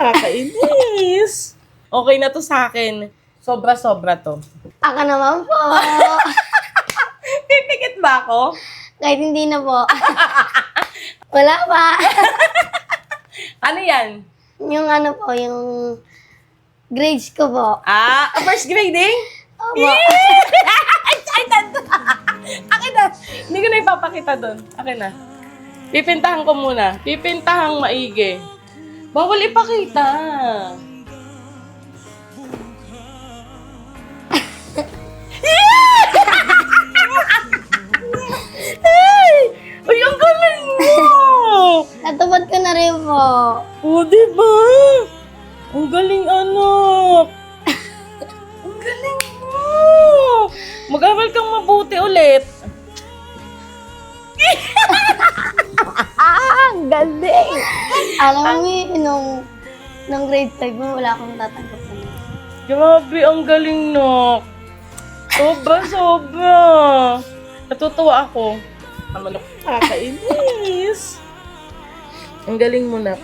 Kakainis. Okay na to sa akin. Sobra-sobra to. Ako naman po. Pipikit ba ako? Kahit hindi na po. Wala pa. Ano yan? yung ano po, yung grades ko po. Ah, first grading? Opo. Excited! Akin na. Hindi ko na ipapakita doon. Akin na. Pipintahan ko muna. Pipintahang maigi. Bawal ipakita. Hey! Uy, ang galing mo! Natupad ko na rin po. O, di ba? Ang galing, anak. Ang galing mo. Mag-aral kang mabuti ulit. Galing! Alam mo, Mi, nung, nung grade 5 mo, wala akong tatanggap na. Grabe, ang galing, no. Sobra, sobra. Natutuwa ako. Ang manok, kakainis. Ang galing mo na.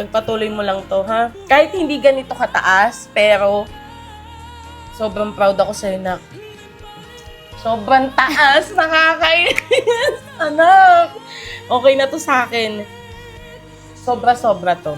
Pagpatuloy mo lang to, ha? Kahit hindi ganito kataas, pero sobrang proud ako sa'yo, nak. Sobrang taas, nakakainis. Anak, okay na to sa akin. Sobra-sobra to.